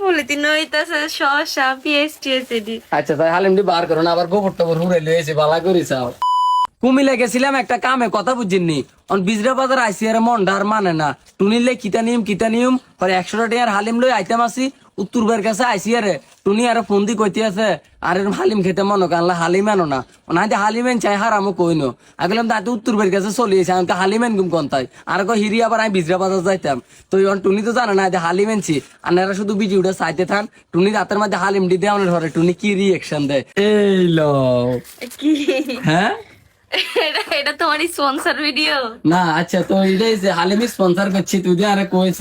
Polythene হইতাছে শসা আচ্ছা তাই হালিমটি বার করো না আবার গোবর টবর হুড়ে লয়েছে বালা করি চাও। কুমিলে গেছিলাম একটা কামে কথা বুঝিনি অন বিজরা বাজার আইসি আর মন্ডার মানে না। টুনিলে কিতা নিয়ম কিতা নিয়ম পরে একশো টাকার হালিম লই আইতাম আসি উত্তর বের কাছে আইসি আরে। টুনি আর ফোন দি কইতে আছে আর হালিম খেতে মনে কানলা হালিম আনো না। ওনাইতে হালিমেন চাই হারামো কইনো আগলাম তাতে উত্তর বের কাছে চলিয়েছে আমি হালিমেন গুম কন্তাই আর কো হিরি আবার আমি বিজরা বাজার যাইতাম। তো অন টুনি তো জানে না যে হালিম এনছি আর এরা শুধু ভিডিওটা চাইতে থান। টুনি রাতের মধ্যে হালিম দি দেওয়ার ধরে টুনি কি রিয়েকশন দেয়? এই লো। কি? হ্যাঁ? এটা এটা তোমার স্পন্সর ভিডিও না আচ্ছা তো এটাই যে হালিমি স্পন্সর করছি তুই আরে কইছ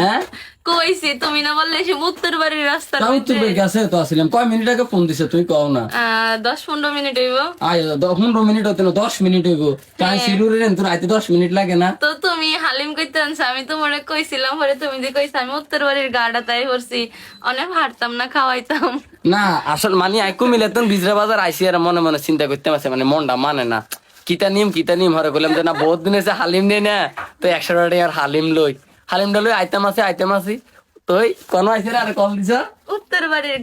হ্যাঁ? কইছি তুমি না বললে সে উত্তর বাড়ির রাস্তার তাও তুই বের তো আসলাম। কয় মিনিট আগে ফোন দিছে তুই কও না? দশ পনেরো মিনিট হইব। আয় পনেরো মিনিট হতে না দশ মিনিট হইব। তাই শিরুরে তোর আইতে দশ মিনিট লাগে না। তো তুমি হালিম কইতে আনছো আমি তোমার কইছিলাম পরে তুমি যে কইছো আমি উত্তর বাড়ির গাড়া তাই করছি। অনেক হাঁটতাম না খাওয়াইতাম। না আসল মানে আইকু মিলে তো বিজরা বাজার আইসি আর মনে মনে চিন্তা করতে আছে মানে মনটা মানে না। কিতা নিম কিতা নিম হরে বললাম যে না বহুত দিন এসে হালিম নেই না। তো একশো টাকা আর হালিম লই হালিমটা লই আইতাম আছে আইতাম আছি। তুই কোন আইসি আর কল দিছ? উত্তর বাড়ির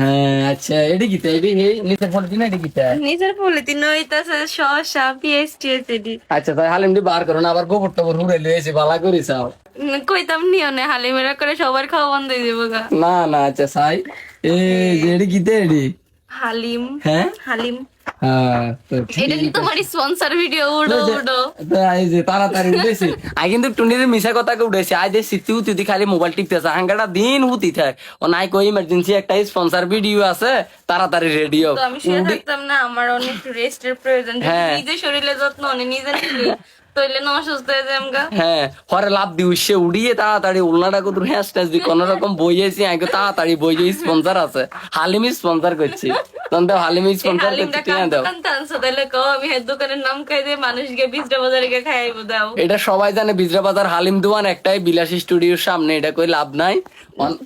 হ্যাঁ আচ্ছা এডি এডি এই নিচে পলিথিন এডি কিতা? নিজের পলিথিন হইতাছে শসা পিএস টিএসডি আচ্ছা তাই হালিমটি বার করো না আবার গোবর টবর হুড়ে লয়েছে বালা করি চাও। কইতাম নিও না হালিমেরা করে সবার খাওয়া বন্ধ হয়ে যাব না না আচ্ছা সাই যে এডি কিতা এডি হালিম। হ্যাঁ হালিম। এটা কি তোমার স্পন্সর ভিডিও উড়ো উড়ো। এই যে তাড়াতাড়ি উঠেছি। আই কিন্তু টুনির মিশা কথা উঠেছে। আই যে খালি মোবাইল টিপতেছে। হাঙ্গাটা দিন হুতি থাক। ও নাই কই ইমার্জেন্সি একটা স্পন্সর ভিডিও আছে। তাড়াতাড়ি আমি শুয়ে থাকতাম না আমার অনেক রেস্টের প্রয়োজন। হ্যাঁ। নিজে শরীরে যত্ন নিজে না অসুস্থ হয়ে হ্যাঁ হরে লাভ উঠছে উড়িয়ে তাড়াতাড়ি উল্লাটা কত হ্যাঁ স্টেজ দি কোন রকম বইয়েছি আগে তাড়াতাড়ি বইয়ে স্পন্সর আছে। হালিমি স্পন্সর করছি। হালিমি স্পন্সর দাও। দোকান কও আমি হের দোকানের নাম খাই দিয়ে মানুষকে বিজটা বাজারে গিয়ে খাইবো দাও। এটা সবাই জানে বিজরা বাজার হালিম দোকান একটাই বিলাসী স্টুডিওর সামনে এটা কই লাভ নাই।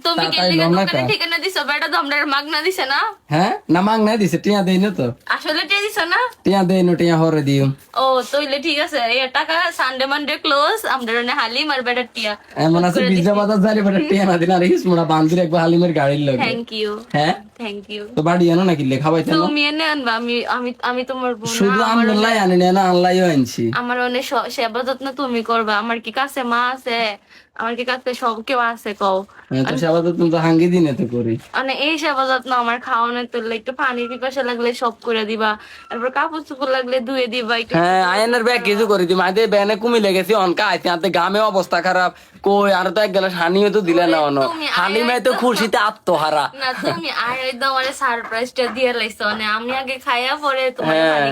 তুমি কে তাড়াতাড়ি লিগা লও না দোকানে ঠিকানা দিছো বেটা তো মাগনা দিছে না? হ্যাঁ? না মাং দিছে টিয়া দেই না তো। আসলে টিয়া দিছো না? টিয়া দেই না টিয়া হরে দিও। ও তইলে ঠিক আছে এই টাকা সানডে মানডে ক্লোজ আমরা ওনে হালিম আর বেটা টিয়া। এমন আছে বিজরা বাজার যারে বেটা টিয়া না দিন আর হিস মোড়া বান্ধি রাখব হালিমের গাড়ির লগে। থ্যাংক ইউ হ্যাঁ? থ্যাংক ইউ তো বাড়ি জানো নাকি খাবাইতে না? তুমি এনে আনবা আমি আমি আমি তোমার বোন শুধু আমার আনি না আল্লাহই আনছি। আমার অনেক সেবা যত্ন তুমি করবা আমার কি কাছে মা আছে? আমার কি কাছে সব কেউ আছে কও? তো সেবা তো তো হাঙ্গি দিনে তো করি। মানে এই সেবা যত্ন আমার খাওয়ানোর তুললে একটু পানির পিপাসা লাগলে সব করে দিবা তারপর কাপড় চোপড় লাগলে ধুয়ে দিবা হ্যাঁ আয়নের ব্যাগ কিছু করে দিম আইতে ব্যানে কুমি লেগেছি অনকা আইতে আনতে গ্রামে অবস্থা খারাপ। কই আর তো এক গেলাস হানিও তো দিলে না অন তুমি হালিমে তো খুশিতে আত্মহারা। না তুমি আর একদম আমার সারপ্রাইজটা দিয়ে লাইছো। মানে আমি আগে খাইয়া পরে তোমার হ্যাঁ। হানি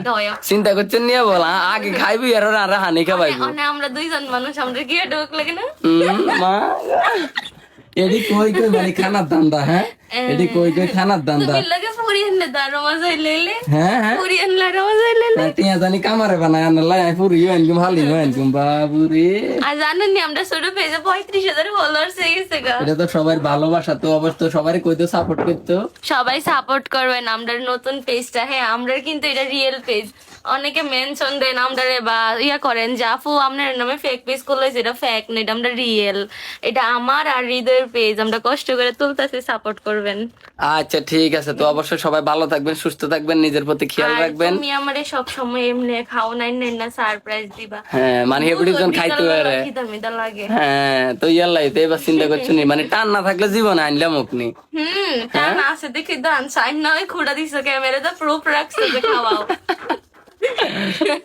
চিন্তা করছেন নিয়ে বল আগে খাইবি আর আর হানি খাবাইবো মানে আমরা দুইজন মানুষ আমরা গিয়ে ঢোক লাগে না হুম, মা। এডি কই কই মানে খানার দান্দা হ্যাঁ? এডি কই কই খানার দান্দা। ভালোবাসা তো অবশ্য সবাই কইতো সাপোর্ট করতো। সবাই সাপোর্ট করবেন আমরা নতুন পেজটা হ্যাঁ আমরা কিন্তু এটা রিয়েল পেজ অনেকে মেনশন দেন আমরা বা ইয়া করেন আপনার নামে ফেক পেজ করলে সেটা ফেক না এটা আমরা রিয়েল এটা আমার আর হৃদয়ের পেজ আমরা কষ্ট করে তুলতেছি সাপোর্ট করবেন। আচ্ছা ঠিক আছে তো অবশ্যই সবাই ভালো থাকবেন সুস্থ থাকবেন নিজের প্রতি খেয়াল রাখবেন। তুমি আমারে সব সময় এমনি খাও নাই নাই না সারপ্রাইজ দিবা। হ্যাঁ মানে এভরি জন খাইতে পারে। লাগে। হ্যাঁ তো ইয়াল্লাই তো এবার চিন্তা করছ নি? মানে টান না থাকলে জীবন আনলাম মুখনি হুম টান আছে দেখি দান সাইন নয় খুঁড়া দিছো ক্যামেরা তো প্রুফ রাখছো যে খাওয়াও।